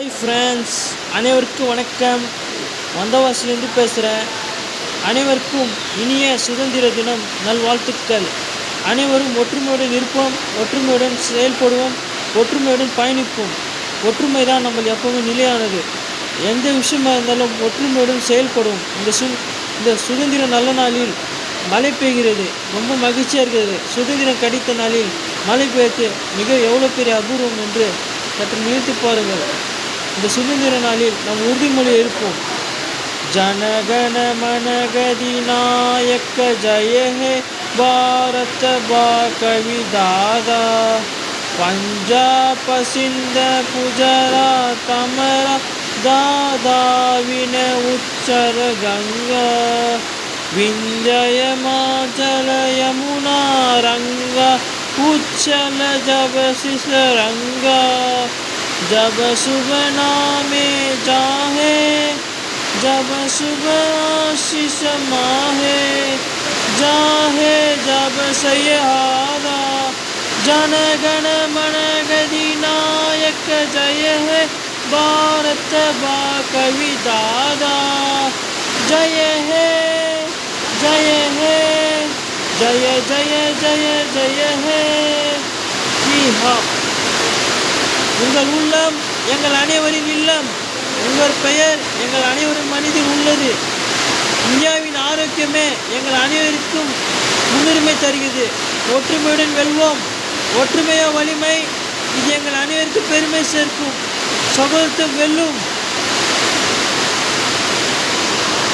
Hi friends அனைவருக்கும் வணக்கம். வந்தவாசிலேருந்து பேசுகிறேன் அனைவருக்கும் இனிய சுதந்திர தினம் நல்வாழ்த்துக்கள். அனைவரும் ஒற்றுமையுடன் இருப்போம் ஒற்றுமையுடன் செயல்படுவோம் ஒற்றுமையுடன் பயணிப்போம். ஒற்றுமை தான் நம்ம எப்போவுமே நிலையானது. எந்த விஷயமா இருந்தாலும் ஒற்றுமையுடன் செயல்படுவோம். இந்த சு இந்த சுதந்திர நல்ல நாளில் மழை பெய்கிறது ரொம்ப மகிழ்ச்சியாக இருக்கிறது. சுதந்திரம் கிடைத்த நாளில் மழை பெய்து மிக எவ்வளோ பெரிய அபூர்வம் என்று சற்று நிறுத்தி பாருங்கள். இந்த சுதந்திர நாளில் நம் உறுதிமொழி இருப்போம் ஜனகன மனகதி நாயக்க ஜயஹே பாரத பா கவிதாதா பஞ்சா பசிந்த குஜரா தமர தாதாவின உச்சர கங்கா. விந்தயமாச்சல யமுனா ரங்கா. உச்சல ஜப சிசரங்கா جب صبح نامے چاہے جب صبح ششما ہے جاہے جب سیارا جن گن من گدی نائک جے ہے بارت با کبھی دادا جے ہے جائے ہے جائے جائے جائے جائے ہے ہاں உங்கள் உள்ளம் எங்கள் அனைவரின் இல்லம். உங்கள் பெயர் எங்கள் அனைவரின் மனதில் உள்ளது. இந்தியாவின் ஆரோக்கியமே எங்கள் அனைவருக்கும் முன்னுரிமை தருகிறது. ஒற்றுமையுடன் வெல்வோம். ஒற்றுமையோ வலிமை இது எங்கள் அனைவருக்கும் பெருமை சேர்க்கும். சகோதரத்துவம் வெல்லும்.